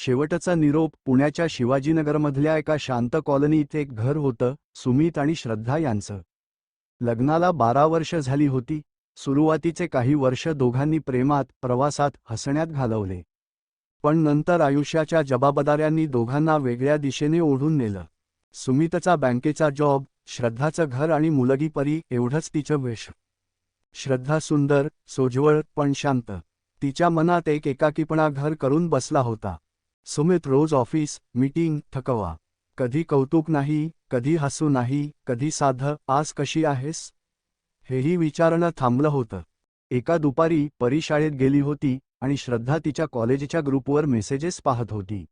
शेवटचा निरोप पुण्याच्या शिवाजीनगरमधल्या एका शांत कॉलनीत एक घर होतं सुमित आणि श्रद्धा यांचं. लग्नाला बारा वर्ष झाली होती सुरुवातीचे काही वर्ष दोघांनी प्रेमात प्रवासात हसण्यात घालवले. पण नंतर आयुष्याच्या जबाबदाऱ्यांनी दोघांना वेगळ्या दिशेने ओढून नेलं. सुमितचा बँकेचा जॉब श्रद्धाचं घर आणि मुलगी परी एवढंच तिचं वेश. श्रद्धा सुंदर सोज्वळ पण शांत. तिच्या मनात एक एकाकीपणा घर करून बसला होता. सुमित रोज ऑफिस मीटिंग थकवा. कधी कौतुक नाही कधी हसू नाही कधी साधं आज कशी आहेस? हेही विचारणं थांबलं होतं. एका दुपारी परी शाळेत गेली होती आणि श्रद्धा तिच्या कॉलेजच्या ग्रुपवर मेसेजेस पाहत होती.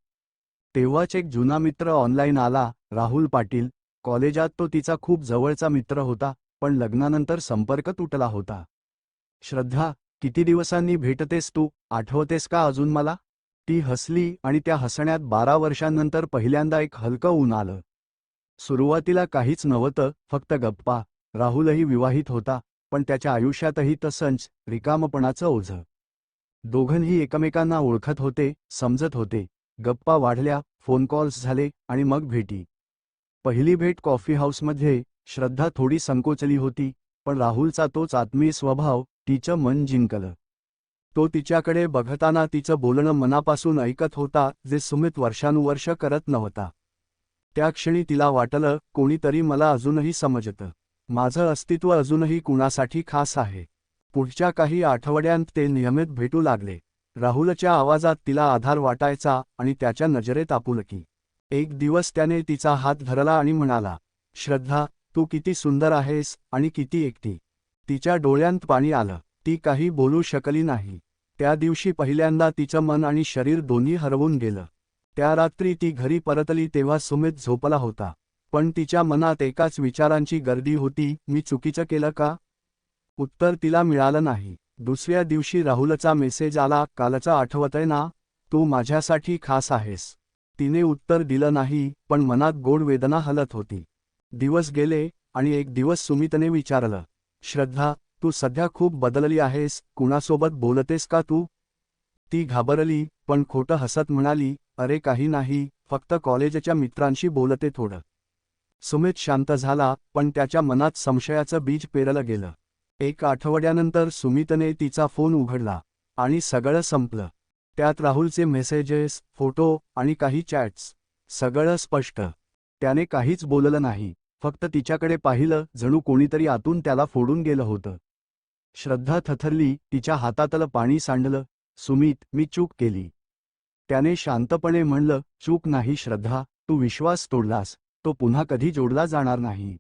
तेव्हाच एक जुना मित्र ऑनलाईन आला राहुल पाटील. कॉलेजात तो तिचा खूप जवळचा मित्र होता पण लग्नानंतर संपर्क तुटला होता. श्रद्धा किती दिवसांनी भेटतेस तू? आठवतेस का अजून मला? ती हसली आणि त्या हसण्यात बारा वर्षांनंतर पहिल्यांदा एक हलकं ऊन आलं. सुरुवातीला काहीच नव्हतं फक्त गप्पा. राहुलही विवाहित होता पण त्याच्या आयुष्यातही तसंच रिकामपणाचं ओझं. दोघंही एकमेकांना ओळखत होते समजत होते. गप्पा वाढल्या फोन कॉल्स झाले आणि मग भेटी. पहिली भेट कॉफी हाऊसमध्ये श्रद्धा थोडी संकोचली होती पण राहुलचा तोच आत्मीय स्वभाव तिचं मन जिंकलं. तो तिच्याकडे बघताना तिचं बोलणं मनापासून ऐकत होता जे सुमित वर्षानुवर्ष करत नव्हता. त्या क्षणी तिला वाटलं कोणीतरी मला अजूनही समजतं. माझं अस्तित्व अजूनही कुणासाठी खास आहे. पुढच्या काही आठवड्यांत ते नियमित भेटू लागले. राहुलच्या आवाजात तिला आधार वाटायचा आणि त्याच्या नजरेत आपुलकी. एक दिवस त्याने तिचा हात धरला आणि म्हणाला श्रद्धा तू किती सुंदर आहेस आणि किती एकटी. तिच्या डोळ्यांत पाणी आलं. ती काही बोलू शकली नाही. त्या दिवशी पहिल्यांदा तिचं मन आणि शरीर दोन्ही हरवून गेलं. त्या रात्री ती घरी परतली तेव्हा सुमित झोपला होता. पण तिच्या मनात एकाच विचारांची गर्दी होती मी चुकीचं केलं का? उत्तर तिला मिळालं नाही. दुसऱ्या दिवशी राहुलचा मेसेज आला कालचा आठवतय ना? तू माझ्यासाठी खास आहेस. तिने उत्तर दिलं नाही पण मनात गोड वेदना हलत होती. दिवस गेले आणि एक दिवस सुमितने विचारलं श्रद्धा तू सध्या खूप बदलली आहेस कुणासोबत बोलतेस का तू? ती घाबरली पण खोटं हसत म्हणाली अरे काही नाही फक्त कॉलेजच्या मित्रांशी बोलते थोडं. सुमित शांत झाला पण त्याच्या मनात संशयाचं बीज पेरलं गेलं. एक आठवड्यानंतर सुमितने तिचा फोन उघडला आणि सगळं संपलं. त्यात राहुलचे मेसेजेस फोटो आणि काही चॅट्स. सगळं स्पष्ट. त्याने काहीच बोललं नाही. फक्त तिच्याकडे पाहिलं जणू कोणीतरी आतून त्याला फोडून गेलं होतं. श्रद्धा थथरली तिच्या हातातलं पाणी सांडलं. सुमित मी चूक केली. त्याने शांतपणे म्हणलं चूक नाही श्रद्धा तू विश्वास तोडलास तो पुन्हा कधी जोडला जाणार नाही.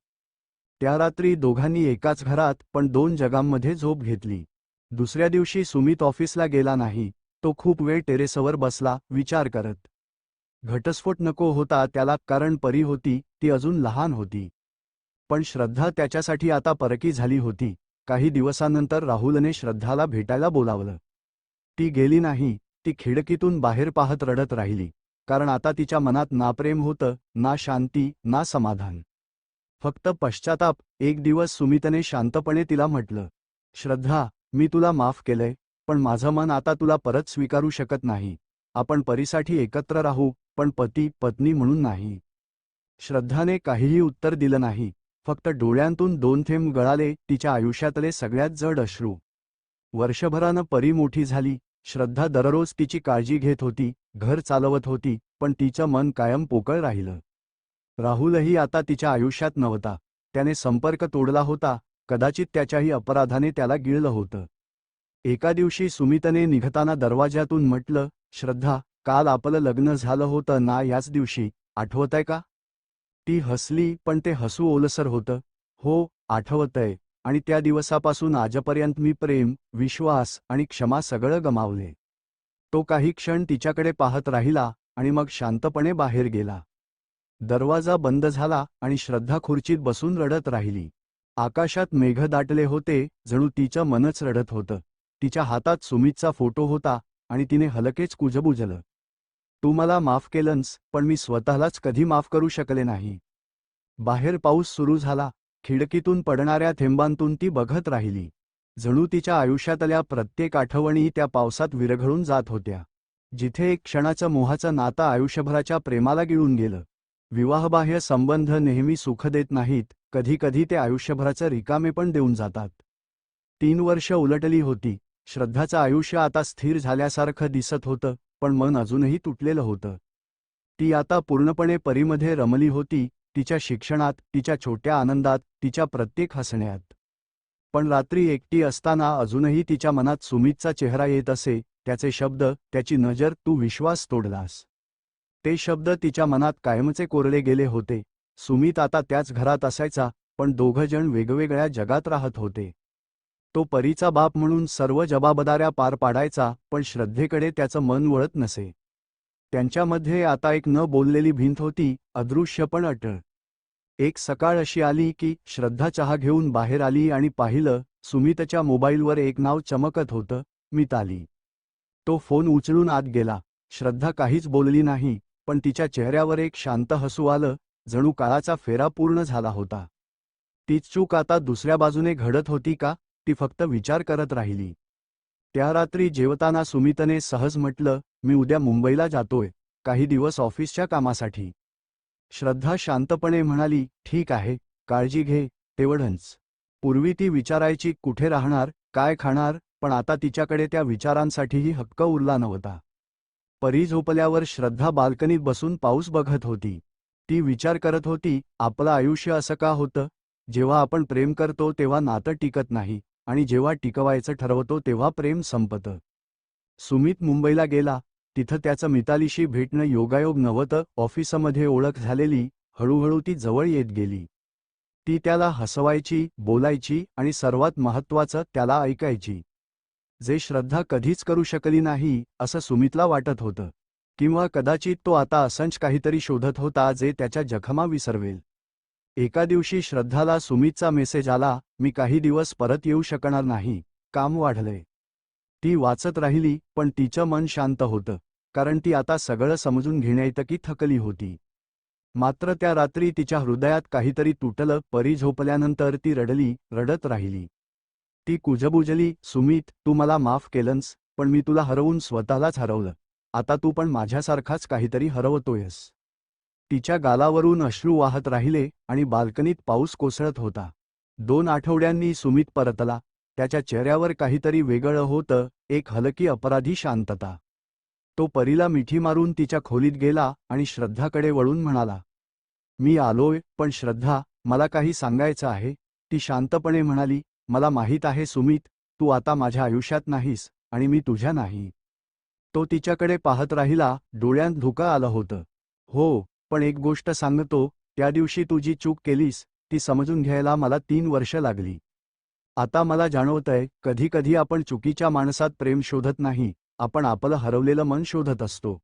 त्या रात्री दोघांनी एकाच घरात पण दोन जगांमध्ये झोप घेतली. दुसऱ्या दिवशी सुमित ऑफिसला गेला नाही तो खूप वेळ टेरेसवर बसला विचार करत. घटस्फोट नको होता त्याला कारण परी होती ती अजून लहान होती. पण श्रद्धा त्याच्यासाठी आता परकी झाली होती. काही दिवसानंतर राहुलने श्रद्धाला भेटायला बोलावलं. ती गेली नाही ती खिडकीतून बाहेर पाहत रडत राहिली कारण आता तिच्या मनात ना प्रेम होतं ना शांती ना समाधान. फक्त पश्चाताप एक दिवस सुमितने शांतपणे तिला म्हटलं श्रद्धा मी तुला माफ केलंय पण माझं मन आता तुला परत स्वीकारू शकत नाही. आपण परीसाठी एकत्र राहू पण पती पत्नी म्हणून नाही. श्रद्धाने काहीही उत्तर दिलं नाही. फक्त डोळ्यांतून दोन थेंब गळाले तिच्या आयुष्यातले सगळ्यात जड अश्रू. वर्षभरानं परी मोठी झाली श्रद्धा दररोज तिची काळजी घेत होती घर चालवत होती पण तिचं मन कायम पोकळ राहिलं. राहुलही आता तिच्या आयुष्यात नव्हता त्याने संपर्क तोडला होता कदाचित त्याच्याही अपराधाने त्याला गिळलं होतं. एका दिवशी सुमितने निघताना दरवाज्यातून म्हटलं श्रद्धा काल आपलं लग्न झालं होतं ना याच दिवशी आठवतंय का? ती हसली पण ते हसू ओलसर होतं. हो आठवतंय. आणि त्या दिवसापासून आजपर्यंत मी प्रेम विश्वास आणि क्षमा सगळं गमावले. तो काही क्षण तिच्याकडे पाहत राहिला आणि मग शांतपणे बाहेर गेला. दरवाजा बंद झाला आणि श्रद्धा खुर्चीत बसून रडत राहिली. आकाशात मेघ दाटले होते जणू तिचं मनच रडत होतं. तिच्या हातात सुमितचा फोटो होता आणि तिने हलकेच कुजबुजलं. तू मला माफ केलंस पण मी स्वतःलाच कधी माफ करू शकले नाही. बाहेर पाऊस सुरू झाला खिडकीतून पडणाऱ्या थेंबांतून ती बघत राहिली. जणू तिच्या आयुष्यातल्या प्रत्येक आठवणी त्या पावसात विरघळून जात होत्या. जिथे एक क्षणाचं मोहाचं नातं आयुष्यभराच्या प्रेमाला गिळून गेलं. विवाहबाह्य संबंध नेहमी सुख देत नाहीत कधीकधी ते आयुष्यभराचं रिकामे पण देऊन जातात. तीन वर्ष उलटली होती श्रद्धाचं आयुष्य आता स्थिर झाल्यासारखं दिसत होतं पण मन अजूनही तुटलेलं होतं. ती आता पूर्णपणे परीमध्ये रमली होती तिच्या शिक्षणात तिच्या छोट्या आनंदात तिच्या प्रत्येक हसण्यात. पण रात्री एकटी असताना अजूनही तिच्या मनात सुमितचा चेहरा येत असे त्याचे शब्द त्याची नजर तू विश्वास तोडलास. ते शब्द तिच्या मनात कायमचे कोरले गेले होते. सुमित आता त्याच घरात असायचा पण दोघंजण वेगवेगळ्या जगात राहत होते. तो परीचा बाप म्हणून सर्व जबाबदाऱ्या पार पाडायचा पण श्रद्धेकडे त्याचं मन वळत नसे. त्यांच्यामध्ये आता एक न बोललेली भिंत होती अदृश्य पण अटळ. एक सकाळ अशी आली की श्रद्धा चहा घेऊन बाहेर आली आणि पाहिलं सुमितच्या मोबाईलवर एक नाव चमकत होतं मिताली. तो फोन उचलून आत गेला. श्रद्धा काहीच बोलली नाही पण तिच्या चेहऱ्यावर एक शांत हसू आलं जणू काळाचा फेरा पूर्ण झाला होता. तीच चूक आता दुसऱ्या बाजूने घडत होती का? ती फक्त विचार करत राहिली. त्या रात्री जेवताना सुमितने सहज म्हटलं मी उद्या मुंबईला जातोय काही दिवस ऑफिसच्या कामासाठी. श्रद्धा शांतपणे म्हणाली ठीक आहे काळजी घे तेवढंच. पूर्वी ती विचारायची कुठे राहणार काय खाणार पण आता तिच्याकडे त्या विचारांसाठीही हक्क उरला नव्हता. परी झोपल्यावर श्रद्धा बाल्कनीत बसून पाऊस बघत होती. ती विचार करत होती आपलं आयुष्य असं का होतं? जेव्हा आपण प्रेम करतो तेव्हा नातं टिकत नाही. आणि जेव्हा टिकवायचं ठरवतो तेव्हा प्रेम संपतं. सुमित मुंबईला गेला तिथं त्याचं मितालीशी भेटणं योगायोग नव्हतं ऑफिसमध्ये ओळख झालेली हळूहळू ती जवळ येत गेली. ती त्याला हसवायची बोलायची आणि सर्वात महत्त्वाचं त्याला ऐकायची. जे श्रद्धा कधीच करू शकली नाही असं सुमितला वाटत होतं. किंवा कदाचित तो आता असंच काहीतरी शोधत होता जे त्याच्या जखमा विसरवेल. एका दिवशी श्रद्धाला सुमितचा मेसेज आला मी काही दिवस परत येऊ शकणार नाही. काम वाढलंय ती वाचत राहिली पण तिचं मन शांत होतं कारण ती आता सगळं समजून घेण्याइतकी थकली होती. मात्र त्या रात्री तिच्या हृदयात काहीतरी तुटलं परी झोपल्यानंतर ती रडली रडत राहिली. ती कुजबुजली सुमित तू मला माफ केलंस पण मी तुला हरवून स्वतःलाच हरवलं. आता तू पण माझ्यासारखाच काहीतरी हरवतोयस. तिच्या गालावरून अश्रू वाहत राहिले आणि बाल्कनीत पाऊस कोसळत होता. दोन आठवड्यांनी सुमित परतला. त्याच्या चेहऱ्यावर काहीतरी वेगळं होतं एक हलकी अपराधी शांतता. तो परीला मिठी मारून तिच्या खोलीत गेला आणि श्रद्धाकडे वळून म्हणाला मी आलोय पण श्रद्धा मला काही सांगायचं आहे. ती शांतपणे म्हणाली मला माहीत आहे सुमित तू आता माझ्या आयुष्यात नाहीस आणि मी तुझ्या नाही. तो तिच्याकडे पाहत राहिला डोळ्यांत धुका आलं होतं. हो पण एक गोष्ट सांगतो त्या दिवशी तू जी चूक केलीस ती समजून घ्यायला मला तीन वर्ष लागली. आता मला जाणवतंय कधी कधी आपण चुकीच्या माणसात प्रेम शोधत नाही आपण आपलं हरवलेलं मन शोधत असतो.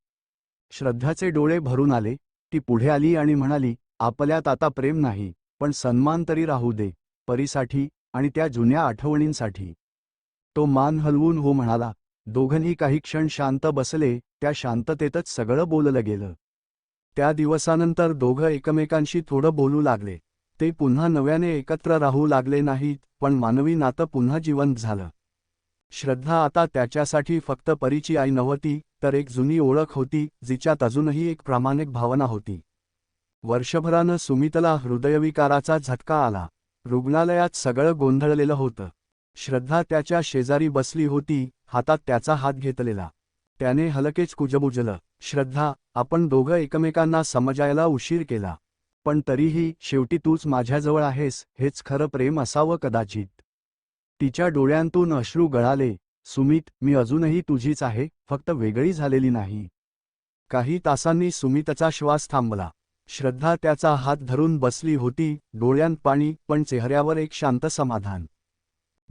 श्रद्धाचे डोळे भरून आले ती पुढे आली आणि म्हणाली आपल्यात आता प्रेम नाही पण सन्मान तरी राहू दे परीसाठी आणि त्या जुन्या आठवणींसाठी. तो मान हलवून हो म्हणाला दोघंही काही क्षण शांत बसले त्या शांततेतच सगळं बोललं गेलं. त्या दिवसानंतर दोघं एकमेकांशी थोडं बोलू लागले. ते पुन्हा नव्याने एकत्र राहू लागले नाहीत पण मानवी नातं पुन्हा जिवंत झालं. श्रद्धा आता त्याच्यासाठी फक्त परीची आई नव्हती तर एक जुनी ओळख होती जिच्यात अजूनही एक प्रामाणिक भावना होती. वर्षभरानं सुमितला हृदयविकाराचा झटका आला. रुग्णालयात सगळं गोंधळलेलं होतं. श्रद्धा त्याच्या शेजारी बसली होती हातात त्याचा हात घेतलेला. त्याने हलकेच कुजबुजलं. श्रद्धा आपण दोघं एकमेकांना समजायला उशीर केला. पण तरीही शेवटी तूच माझ्याजवळ आहेस हेच खरं प्रेम असावं कदाचित. तिच्या डोळ्यांतून अश्रू गळाले. सुमित मी अजूनही तुझीच आहे फक्त वेगळी झालेली नाही. काही तासांनी सुमितचा श्वास थांबला. श्रद्धा त्याचा हात धरून बसली होती डोळ्यांत पाणी पण चेहऱ्यावर एक शांत समाधान.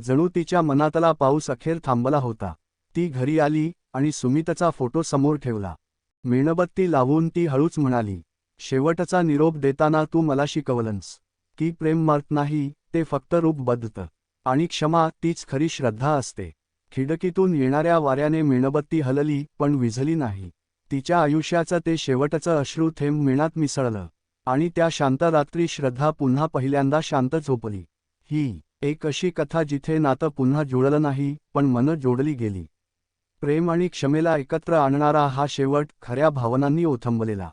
जणू तिच्या मनातला पाऊस अखेर थांबला होता. ती घरी आली आणि सुमितचा फोटो समोर ठेवला. मेणबत्ती लावून ती हळूच म्हणाली शेवटचा निरोप देताना तू मला शिकवलंस की प्रेम मरत नाही ते फक्त रूप बदलतं आणि क्षमा तीच खरी श्रद्धा असते. खिडकीतून येणाऱ्या वाऱ्याने मेणबत्ती हलली पण विझली नाही. तिच्या आयुष्याचं ते शेवटचं अश्रू थेंब मेणात मिसळलं आणि त्या शांत रात्री श्रद्धा पुन्हा पहिल्यांदा शांत झोपली. ही एक अशी कथा जिथे नातं पुन्हा जुळलं नाही पण मनं जोडली गेली. प्रेम आणि क्षमेला एकत्र आणणारा हा शेवट खऱ्या भावनांनी ओथंबलेला.